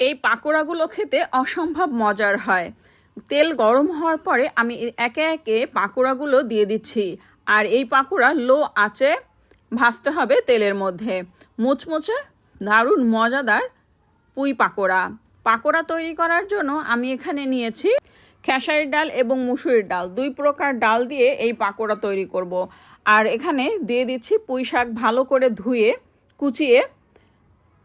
এই পাকোড়াগুলো খেতে অসম্ভব মজার হয়। তেল গরম হওয়ার পরে আমি একে একে পাকোড়াগুলো দিয়ে দিচ্ছি। আর এই পাকোড়া লো আঁচে ভাজতে হবে তেলের মধ্যে। মুচমুচে দারুণ মজাদার পুঁই পাকোড়া। পাকোড়া তৈরি করার জন্য আমি এখানে নিয়েছি খেসারির ডাল এবং মুসুরির ডাল। দুই প্রকার ডাল দিয়ে এই পাকোড়া তৈরি করব। আর এখানে দিয়ে দিচ্ছি পুঁই শাক ভালো করে ধুয়ে, কুচিয়ে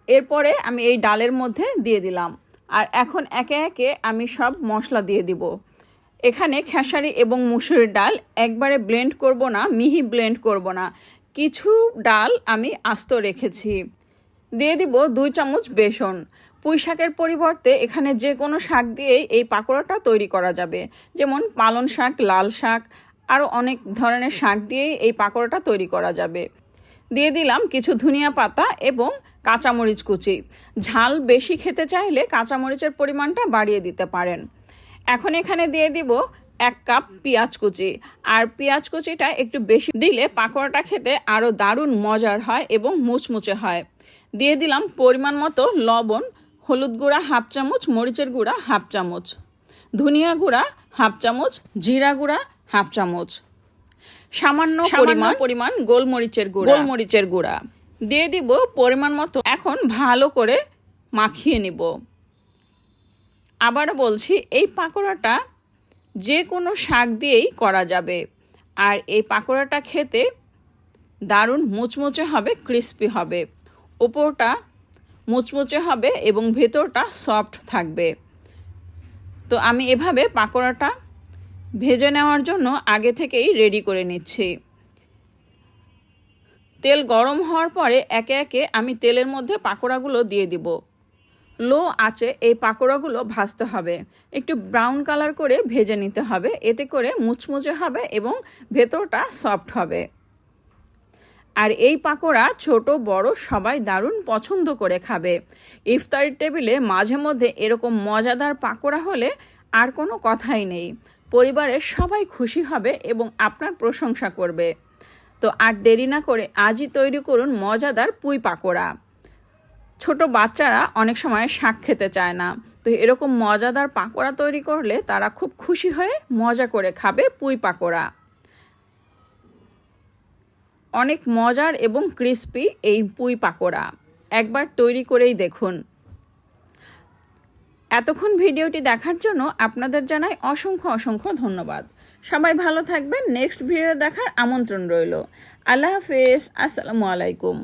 এরপরে আমি এই ডালের মধ্যে দিয়ে দিলাম। আর এখন একে একে আমি সব মশলা দিয়ে দিব। এখানে খেসারি এবং মুসুরির ডাল একবারে ব্লেন্ড করব না, মিহি ব্লেন্ড করব না। কিছু ডাল আমি আস্ত রেখেছি। দিয়ে দিব দুই চামচ বেসন। পুঁই শাকের পরিবর্তে এখানে যে কোনো শাক দিয়েই এই পাকোড়াটা তৈরি করা যাবে। যেমন পালন শাক, লাল শাক আরও অনেক ধরনের শাক দিয়েই এই পাকোড়াটা তৈরি করা যাবে। দিয়ে দিলাম কিছু ধনিয়া পাতা এবং কাঁচামরিচ কুচি। ঝাল বেশি খেতে চাইলে কাঁচামরিচের পরিমাণটা বাড়িয়ে দিতে পারেন। এখন এখানে দিয়ে দিব এক কাপ পেঁয়াজ কুচি। আর পেঁয়াজ কুচিটা একটু বেশি দিলে পাকোড়াটা খেতে আরও দারুণ মজার হয় এবং মুচমুচে হয়। দিয়ে দিলাম পরিমাণ মতো লবণ, হলুদ গুঁড়া হাফ চামচ, মরিচের গুঁড়া হাফ চামচ, ধনিয়া গুঁড়া হাফ চামচ, জিরা গুঁড়া হাফ চামচ। সামান্য পরিমাণ পরিমাণ গোলমরিচের গুঁড়া। গোলমরিচের গুঁড়া। দিয়ে দিব পরিমাণ মতো। এখন ভালো করে মাখিয়ে নিব। আবার বলছি এই পাকোড়াটা যে কোনো শাক দিয়েই করা যাবে। আর এই পাকোড়াটা খেতে দারুণ মুচমুচে হবে ক্রিস্পি হবে। ওপরটা মুচমুচে হবে এবং ভেতরটা সফট থাকবে। তো আমি এভাবে পাকোড়াটা ভেজে নেওয়ার জন্য আগে থেকেই রেডি করে নিচ্ছি। তেল গরম হওয়ার পরে একে একে আমি তেলের মধ্যে পাকোড়াগুলো দিয়ে দিব। লো আছে এই পাকোড়াগুলো ভাজতে হবে। একটু ব্রাউন কালার করে ভেজে নিতে হবে। এতে করে মুচমুচে হবে এবং ভেতরটা সফট হবে। আর এই পাকোড়া ছোট, বড় সবাই দারুণ পছন্দ করে খাবে। ইফতারির টেবিলে মাঝে মধ্যে এরকম মজাদার পাকোড়া হলে আর কোনো কথাই নেই। পরিবারের সবাই খুশি হবে এবং আপনার প্রশংসা করবে। তো আর দেরি না করে আজই তৈরি করুন মজাদার পুঁই পাকোড়া। ছোট বাচ্চারা অনেক সময় শাক খেতে চায় না। তো এরকম মজাদার পাকোড়া তৈরি করলে তারা খুব খুশি হয়ে মজা করে খাবে পুঁই পাকোড়া। অনেক মজার এবং ক্রিস্পি এই পুঁই পাকোড়া। একবার তৈরি করেই দেখুন। এতক্ষণ ভিডিওটি দেখার জন্য আপনাদের জানাই অসংখ্য অসংখ্য ধন্যবাদ। সবাই ভালো থাকবেন। নেক্সট ভিডিও দেখার আমন্ত্রণ রইল। আল্লাহ হাফেজ। আসসালামু আলাইকুম।